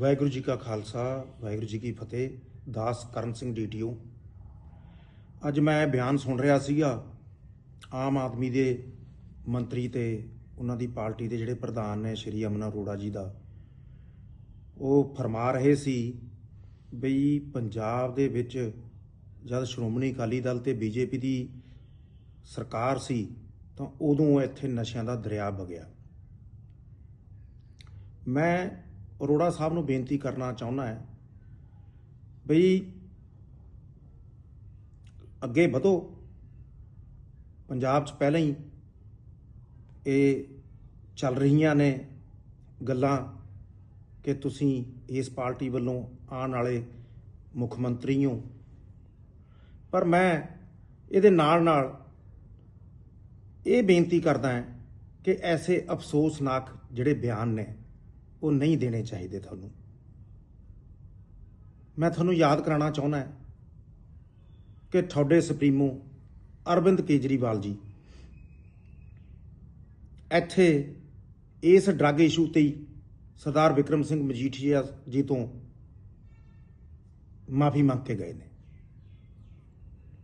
ਵਾਹਿਗੁਰੂ ਜੀ ਕਾ ਖਾਲਸਾ, ਵਾਹਿਗੁਰੂ ਜੀ ਕੀ ਫਤਿਹ, ਦਾਸ ਕਰਨ ਸਿੰਘ ਡੀਟੀਓ ਅੱਜ ਮੈਂ ਬਿਆਨ ਸੁਣ ਰਿਹਾ ਸੀਗਾ, ਆਮ ਆਦਮੀ ਦੇ ਮੰਤਰੀ ਤੇ ਉਹਨਾਂ ਦੀ ਪਾਰਟੀ ਦੇ ਜਿਹੜੇ ਪ੍ਰਧਾਨ ਨੇ ਸ਼੍ਰੀ ਅਮਨਾ ਅਰੋੜਾ ਜੀ ਦਾ, ਉਹ ਫਰਮਾ ਰਹੇ ਸੀ ਬਈ ਪੰਜਾਬ ਦੇ ਵਿੱਚ ਜਦ ਸ਼੍ਰੋਮਣੀ ਅਕਾਲੀ ਦਲ ਤੇ ਬੀਜੇਪੀ ਦੀ ਸਰਕਾਰ ਸੀ, ਤਾਂ ਉਦੋਂ ਇੱਥੇ ਨਸ਼ਿਆਂ ਦਾ ਦਰਿਆ ਵਗਿਆ। ਮੈਂ ਅਰੋੜਾ ਸਾਹਿਬ ਨੂੰ ਬੇਨਤੀ ਕਰਨਾ ਚਾਹੁੰਦਾ ਹੈ ਬਈ ਅੱਗੇ ਵਧੋ। ਪੰਜਾਬ 'ਚ ਪਹਿਲਾਂ ਹੀ ਇਹ ਚੱਲ ਰਹੀਆਂ ਨੇ ਗੱਲਾਂ ਕਿ ਤੁਸੀਂ ਇਸ ਪਾਰਟੀ ਵੱਲੋਂ ਆਉਣ ਵਾਲੇ ਮੁੱਖ ਮੰਤਰੀ ਹੋ। ਪਰ ਮੈਂ ਇਹਦੇ ਨਾਲ ਨਾਲ ਇਹ ਬੇਨਤੀ ਕਰਦਾ ਹਾਂ ਕਿ ਐਸੇ ਅਫਸੋਸਨਾਕ ਜਿਹੜੇ ਬਿਆਨ ਨੇ ਉਹ ਨਹੀਂ ਦੇਣੇ ਚਾਹੀਦੇ ਤੁਹਾਨੂੰ। ਮੈਂ ਤੁਹਾਨੂੰ ਯਾਦ ਕਰਾਉਣਾ ਚਾਹੁੰਦਾ ਹਾਂ ਕਿ ਤੁਹਾਡੇ ਸੁਪਰੀਮੋ ਅਰਵਿੰਦ ਕੇਜਰੀਵਾਲ ਜੀ ਇੱਥੇ ਇਸ ਡਰੱਗ ਇਸ਼ੂ ਤੇ ਸਰਦਾਰ ਵਿਕਰਮ ਸਿੰਘ ਮਜੀਠੀਆ ਜੀ ਤੋਂ ਮਾਫੀ ਮੰਗ ਕੇ ਗਏ ਨੇ।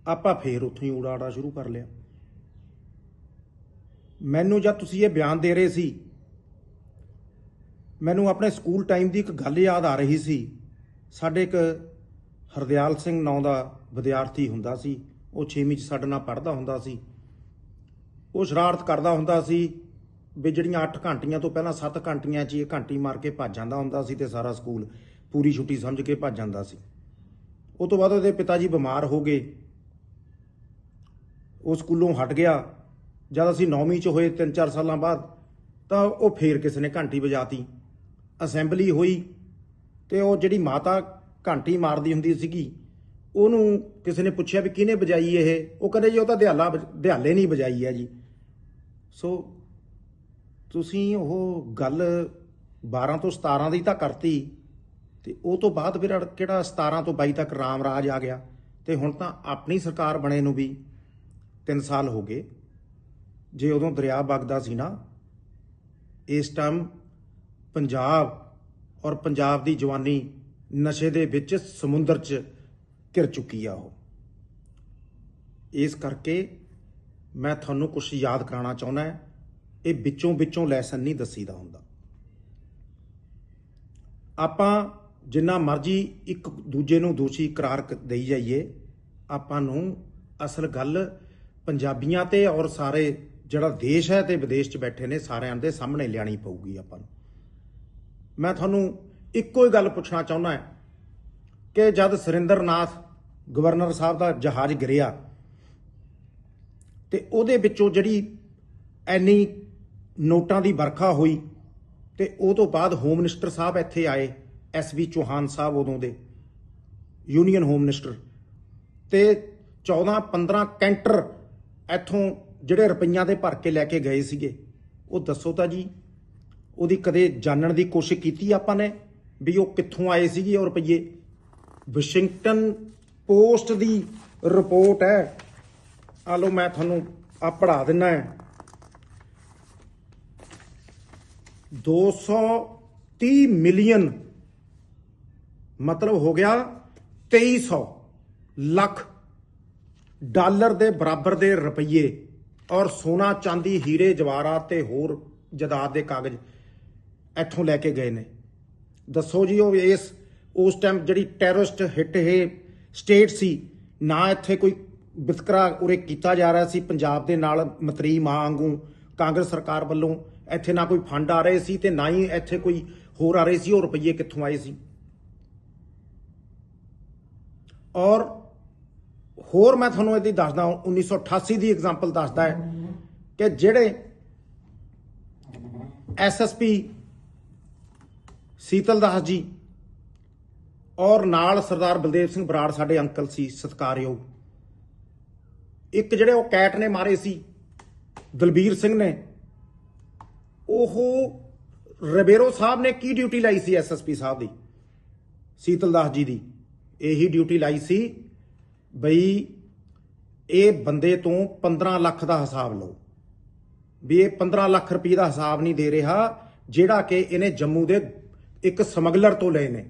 ਆਪਾਂ ਫੇਰ ਉੱਥੋਂ ਹੀ ਉਡਾੜਾ ਸ਼ੁਰੂ ਕਰ ਲਿਆ। ਮੈਨੂੰ ਜਦ ਤੁਸੀਂ ਇਹ ਬਿਆਨ ਦੇ ਰਹੇ ਸੀ ਮੈਨੂੰ ਆਪਣੇ ਸਕੂਲ ਟਾਈਮ ਦੀ ਇੱਕ ਗੱਲ ਯਾਦ ਆ ਰਹੀ ਸੀ। ਸਾਡੇ ਇੱਕ ਹਰਦਿਆਲ ਸਿੰਘ ਨਾਂ ਦਾ ਵਿਦਿਆਰਥੀ ਹੁੰਦਾ ਸੀ। ਉਹ 6ਵੀਂ ਚ ਸਾਡੇ ਨਾਲ ਪੜ੍ਹਦਾ ਹੁੰਦਾ ਸੀ। ਉਹ ਸ਼ਰਾਰਤ ਕਰਦਾ ਹੁੰਦਾ ਸੀ ਵੀ ਜਿਹੜੀਆਂ 8 ਘੰਟੀਆਂ ਤੋਂ ਪਹਿਲਾਂ 7 ਘੰਟੀਆਂ 'ਚ ਇਹ ਘੰਟੀ ਮਾਰ ਕੇ ਭੱਜ ਜਾਂਦਾ ਹੁੰਦਾ ਸੀ ਤੇ ਸਾਰਾ ਸਕੂਲ ਪੂਰੀ ਛੁੱਟੀ ਸਮਝ ਕੇ ਭੱਜ ਜਾਂਦਾ ਸੀ। ਉਹ ਤੋਂ ਬਾਅਦ ਉਹਦੇ ਪਿਤਾ ਜੀ ਬਿਮਾਰ ਹੋ ਗਏ। ਉਹ ਸਕੂਲੋਂ ਹਟ ਗਿਆ। ਜਦ ਅਸੀਂ 9ਵੀਂ ਚ ਹੋਏ 3-4 ਸਾਲਾਂ ਬਾਅਦ ਤਾਂ ਉਹ ਫੇਰ ਕਿਸੇ ਨੇ ਘੰਟੀ ਵਜਾਤੀ। ਅਸੈਂਬਲੀ ਹੋਈ ਤੇ ਉਹ ਜਿਹੜੀ ਮਾਤਾ ਘੰਟੀ ਮਾਰਦੀ ਹੁੰਦੀ ਸੀਗੀ, ਉਹਨੂੰ ਕਿਸੇ ਨੇ ਪੁੱਛਿਆ ਵੀ ਕਿਹਨੇ ਵਜਾਈ ਇਹ? ਉਹ ਕਹਿੰਦੇ ਜੀ, ਉਹ ਤਾਂ ਦਿਹਾਲਾ ਦਿਹਾਲੇ ਨਹੀਂ ਵਜਾਈ ਹੈ ਜੀ। ਸੋ ਤੁਸੀਂ ਉਹ ਗੱਲ 12 ਤੋਂ 17 ਦੀ ਤਾਂ ਕਰਤੀ ਤੇ ਉਹ ਤੋਂ ਬਾਅਦ ਫਿਰ ਕਿਹੜਾ 17 ਤੋਂ 22 ਤੱਕ ਰਾਮ ਰਾਜ ਆ ਗਿਆ? ਤੇ ਹੁਣ ਤਾਂ ਆਪਣੀ ਸਰਕਾਰ ਬਣੇ ਨੂੰ ਵੀ 3 ਸਾਲ ਹੋ ਗਏ। ਜੇ ਉਦੋਂ ਦਰਿਆ ਵਗਦਾ ਸੀ ਨਾ, ਇਸ ਟਾਈਮ ਪੰਜਾਬ ਔਰ ਪੰਜਾਬ ਦੀ ਜਵਾਨੀ ਨਸ਼ੇ ਦੇ ਵਿੱਚ ਸਮੁੰਦਰ 'ਚ ਘਿਰ ਚੁੱਕੀ ਆ ਉਹ। ਇਸ ਕਰਕੇ ਮੈਂ ਤੁਹਾਨੂੰ ਕੁਝ ਯਾਦ ਕਰਾਉਣਾ ਚਾਹੁੰਦਾ ਇਹ ਵਿੱਚੋਂ ਵਿੱਚੋਂ ਲੈਸਨ ਨਹੀਂ ਦੱਸੀਦਾ ਹੁੰਦਾ। ਆਪਾਂ ਜਿੰਨਾ ਮਰਜ਼ੀ ਇੱਕ ਦੂਜੇ ਨੂੰ ਦੋਸ਼ੀ ਕਰਾਰ ਦੇਈ ਜਾਈਏ, ਆਪਾਂ ਨੂੰ ਅਸਲ ਗੱਲ ਪੰਜਾਬੀਆਂ ਤੇ ਔਰ ਸਾਰੇ ਜਿਹੜਾ ਦੇਸ਼ ਹੈ ਤੇ ਵਿਦੇਸ਼ 'ਚ ਬੈਠੇ ਨੇ, ਸਾਰਿਆਂ ਦੇ ਸਾਹਮਣੇ ਲਿਆਣੀ ਪਊਗੀ ਆਪਾਂ ਨੂੰ। ਮੈਂ ਤੁਹਾਨੂੰ ਇੱਕੋ ਹੀ ਗੱਲ ਪੁੱਛਣਾ ਚਾਹੁੰਦਾ ਹਾਂ ਕਿ ਜਦ ਸੁਰਿੰਦਰਨਾਥ ਗਵਰਨਰ ਸਾਹਿਬ ਦਾ ਜਹਾਜ਼ ਗਿਰਿਆ ਤੇ ਉਹਦੇ ਵਿੱਚੋਂ ਜਿਹੜੀ ਐਨੀ ਨੋਟਾਂ ਦੀ ਵਰਖਾ ਹੋਈ ਤੇ ਉਹ ਤੋਂ ਬਾਅਦ ਹੋਮ ਮਿਨਿਸਟਰ ਸਾਹਿਬ ਇੱਥੇ ਆਏ ਐਸ ਵੀ ਚੌਹਾਨ ਸਾਹਿਬ ਉਦੋਂ ਦੇ ਯੂਨੀਅਨ ਹੋਮ ਮਿਨਿਸਟਰ ਤੇ 14 15 ਕੈਂਟਰ ਇੱਥੋਂ ਜਿਹੜੇ ਰੁਪਈਆਂ ਦੇ ਭਰ ਕੇ ਲੈ ਕੇ ਗਏ ਸੀਗੇ। ਉਹ ਦੱਸੋ ਤਾਂ ਜੀ ਉਹਦੀ ਕਦੇ ਜਾਣਨ ਦੀ ਕੋਸ਼ਿਸ਼ ਕੀਤੀ ਆਪਾਂ ਨੇ ਵੀ ਉਹ ਕਿੱਥੋਂ ਆਏ ਸੀਗੇ ਉਹ ਰੁਪਈਏ ਵਾਸ਼ਿੰਗਟਨ ਪੋਸਟ ਦੀ ਰਿਪੋਰਟ ਹੈ। ਆ ਲਓ ਮੈਂ ਤੁਹਾਨੂੰ ਆ ਪੜ੍ਹਾ ਦਿੰਨਾ ਹੈ। 230 ਮਿਲੀਅਨ ਮਤਲਬ ਹੋ ਗਿਆ 2300 ਲੱਖ ਡਾਲਰ ਦੇ ਬਰਾਬਰ ਦੇ ਰੁਪਈਏ ਔਰ ਸੋਨਾ ਚਾਂਦੀ, ਹੀਰੇ ਜਵਾਹਰਾਤ ਤੇ ਹੋਰ ਜਾਇਦਾਦ ਦੇ ਕਾਗਜ਼। ਇੱਥੋਂ ਲੈ ਕੇ ਗਏ ਨੇ। ਦੱਸੋ ਜੀ ਉਹ ਇਸ, ਉਸ ਟਾਈਮ ਜਿਹੜੀ ਟੈਰਰਿਸਟ ਹਿੱਟ ਇਹ ਸਟੇਟ ਸੀ, ਨਾ ਇੱਥੇ ਕੋਈ ਵਿਤਕਰਾ ਉਰੇ ਕੀਤਾ ਜਾ ਰਿਹਾ ਸੀ ਪੰਜਾਬ ਦੇ ਨਾਲ ਮਤਰੀ ਮਾਂ ਵਾਂਗੂ, ਕਾਂਗਰਸ ਸਰਕਾਰ ਵੱਲੋਂ। ਇੱਥੇ ਨਾ ਕੋਈ ਫੰਡ ਆ ਰਹੇ ਸੀ ਤੇ ਨਾ ਹੀ ਇੱਥੇ ਕੋਈ ਹੋਰ ਆ ਰਹੇ ਸੀ, ਉਹ ਰੁਪਈਏ ਕਿੱਥੋਂ ਆਏ ਸੀ? ਔਰ ਹੋਰ ਮੈਂ ਤੁਹਾਨੂੰ ਇਹਦੀ ਦੱਸਦਾ 1988 ਦੀ ਐਗਜ਼ਾਮਪਲ ਦੱਸਦਾ ਹੈ ਕਿ ਜਿਹੜੇ ਐਸਐਸਪੀ ਸੀਤਲ ਦਾਸ ਜੀ ਔਰ ਨਾਲ ਸਰਦਾਰ ਬਲਦੇਵ ਸਿੰਘ ਬਰਾੜ ਸਾਡੇ ਅੰਕਲ ਸੀ, ਸਤਕਾਰਯੋਗ। ਇੱਕ ਜਿਹੜੇ ਉਹ ਕੈਟ ਨੇ ਮਾਰੇ ਸੀ, ਦਲਬੀਰ ਸਿੰਘ ਨੇ, ਉਹ ਰਬੇਰੋ ਸਾਹਿਬ ਨੇ ਕੀ ਡਿਊਟੀ ਲਾਈ ਸੀ ਐਸਐਸਪੀ ਸਾਹਿਬ ਦੀ? ਸੀਤਲ ਦਾਸ ਜੀ ਦੀ। ਇਹੀ ਡਿਊਟੀ ਲਾਈ ਸੀ ਬਈ ਇਹ ਬੰਦੇ ਤੋਂ 15 ਲੱਖ ਦਾ ਹਿਸਾਬ ਲਓ। ਵੀ ਇਹ 15 ਲੱਖ ਰੁਪਏ ਦਾ ਹਿਸਾਬ ਨਹੀਂ ਦੇ ਰਿਹਾ, ਜਿਹੜਾ ਕਿ ਇਹਨੇ ਜੰਮੂ ਦੇ ਇੱਕ ਸਮਗਲਰ ਤੋਂ ਲਏ ਨੇ।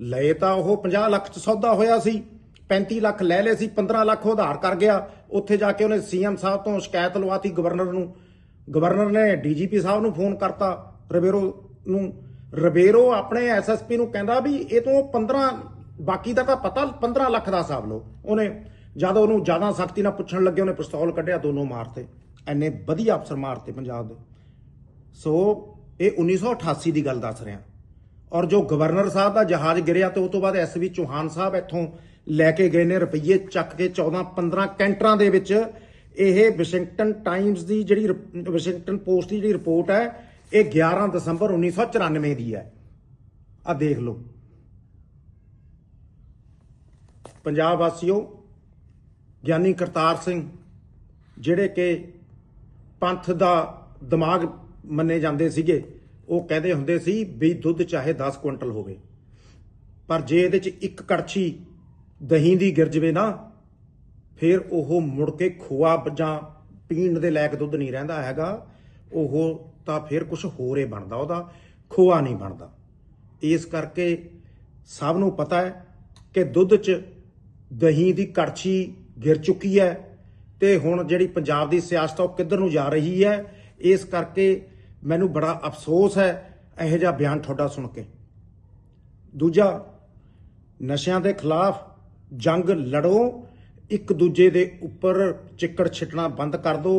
ਲਏ ਤਾਂ ਉਹ 50 ਲੱਖ ਚ ਸੌਦਾ ਹੋਇਆ ਸੀ 35 ਲੱਖ ਲੈ ਲਏ ਸੀ 15 ਲੱਖ ਉਧਾਰ ਕਰ ਗਿਆ। ਉੱਥੇ ਜਾ ਕੇ ਉਹਨੇ ਸੀਐਮ ਸਾਹਿਬ ਤੋਂ ਸ਼ਿਕਾਇਤ ਲਵਾਤੀ ਗਵਰਨਰ ਨੂੰ। ਗਵਰਨਰ ਨੇ ਡੀਜੀਪੀ ਸਾਹਿਬ ਨੂੰ ਫੋਨ ਕਰਤਾ ਰਬੇਰੋ ਨੂੰ। ਰਬੇਰੋ ਆਪਣੇ ਐਸਐਸਪੀ ਨੂੰ ਕਹਿੰਦਾ ਵੀ ਇਹ ਤੋਂ 15 ਬਾਕੀ ਦਾ ਤਾਂ ਪਤਾ 15 ਲੱਖ ਦਾ ਹਿਸਾਬ ਲਓ। ਉਹਨੇ ਜਦ ਉਹਨੂੰ ਜ਼ਿਆਦਾ ਸਖਤੀ ਨਾਲ ਪੁੱਛਣ ਲੱਗੇ, ਉਹਨੇ ਪਿਸਤੌਲ ਕੱਢਿਆ ਦੋਨੋਂ ਮਾਰਤੇ। ਐਨੇ ਵਧੀਆ ਅਫਸਰ ਮਾਰਤੇ ਪੰਜਾਬ ਦੇ। ਸੋ, ਇਹ 1988 ਦੀ ਗੱਲ ਦੱਸ ਰਿਹਾ। ਔਰ ਜੋ ਗਵਰਨਰ ਸਾਹਿਬ ਦਾ ਜਹਾਜ਼ ਗਿਰਿਆ ਤੇ ਉਸ ਤੋਂ ਬਾਅਦ ਐਸਵੀ ਚੌਹਾਨ ਸਾਹਿਬ ਇੱਥੋਂ ਲੈ ਕੇ ਗਏ ਨੇ ਰੁਪਈਏ ਚੱਕ ਕੇ 14 15 ਕੈਂਟਰਾਂ ਦੇ ਵਿੱਚ। ਇਹ ਵਾਸ਼ਿੰਗਟਨ ਟਾਈਮਜ਼ ਦੀ ਜਿਹੜੀ ਰਿਪ- ਵਾਸ਼ਿੰਗਟਨ ਪੋਸਟ ਦੀ ਜਿਹੜੀ ਰਿਪੋਰਟ ਹੈ, ਇਹ 11 ਦਸੰਬਰ 1994 ਦੀ ਹੈ। ਆ ਦੇਖ ਲਓ। ਪੰਜਾਬ ਵਾਸੀਓ, ਗਿਆਨੀ ਕਰਤਾਰ ਸਿੰਘ, ਜਿਹੜੇ ਕਿ ਪੰਥ ਦਾ ਦਿਮਾਗ ਮੰਨੇ ਜਾਂਦੇ ਸੀਗੇ ਉਹ ਕਹਿੰਦੇ ਹੁੰਦੇ ਸੀ ਵੀ ਦੁੱਧ ਚਾਹੇ 10 ਕੁਇੰਟਲ ਹੋਵੇ। ਪਰ ਜੇ ਇਹਦੇ ਚ ਇੱਕ ਕੜਛੀ ਦਹੀਂ ਦੀ ਗਿਰ ਜਵੇ ਨਾ, ਫਿਰ ਉਹ ਮੁੜ ਕੇ ਖੋਆ ਜਾਂ ਪੀਣ ਦੇ ਲਾਇਕ ਦੁੱਧ ਨਹੀਂ ਰਹਿੰਦਾ ਹੈਗਾ। ਉਹ ਤਾਂ ਫਿਰ ਕੁਝ ਹੋਰ ਹੀ ਬਣਦਾ, ਉਹਦਾ ਖੋਆ ਨਹੀਂ ਬਣਦਾ। ਇਸ ਕਰਕੇ ਸਭ ਨੂੰ ਪਤਾ ਹੈ ਕਿ ਦੁੱਧ 'ਚ ਦਹੀਂ ਦੀ ਕੜਛੀ ਗਿਰ ਚੁੱਕੀ ਹੈ ਤੇ ਹੁਣ ਜਿਹੜੀ ਪੰਜਾਬ ਦੀ ਸਿਆਸਤ ਆ, ਉਹ ਕਿੱਧਰ ਨੂੰ ਜਾ ਰਹੀ ਹੈ? ਇਸ ਕਰਕੇ ਮੈਨੂੰ ਬੜਾ ਅਫਸੋਸ ਹੈ ਇਹੋ ਜਿਹਾ ਬਿਆਨ ਤੁਹਾਡਾ ਸੁਣ ਕੇ। ਦੂਜਾ, ਨਸ਼ਿਆਂ ਦੇ ਖਿਲਾਫ ਜੰਗ ਲੜੋ, ਇੱਕ ਦੂਜੇ ਦੇ ਉੱਪਰ ਚਿੱਕੜ ਛਿੱਟਣਾ ਬੰਦ ਕਰ ਦਿਓ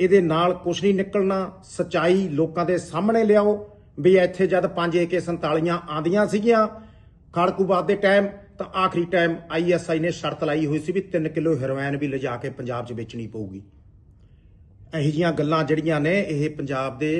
ਇਹਦੇ ਨਾਲ ਕੁਝ ਨਹੀਂ ਨਿਕਲਣਾ, ਸਚਾਈ ਲੋਕਾਂ ਦੇ ਸਾਹਮਣੇ ਲਿਆਓ, ਵੀ ਇੱਥੇ ਜਦ 5 AK47 ਆਂਦੀਆਂ ਸੀਗੀਆਂ ਖੜਕੂਬਾਦ ਦੇ ਟਾਈਮ, ਤਾਂ ਆਖਰੀ ਟਾਈਮ ਆਈਐਸਆਈ ਨੇ ਸ਼ਰਤ ਲਾਈ ਹੋਈ ਸੀ ਵੀ 3 ਕਿਲੋ ਹੈਰੋਇਨ ਵੀ ਲਿਜਾ ਕੇ ਪੰਜਾਬ 'ਚ ਵੇਚਣੀ ਪਊਗੀ। ਇਹੋ ਜਿਹੀਆਂ ਗੱਲਾਂ ਜਿਹੜੀਆਂ ਨੇ, ਇਹ ਪੰਜਾਬ ਦੇ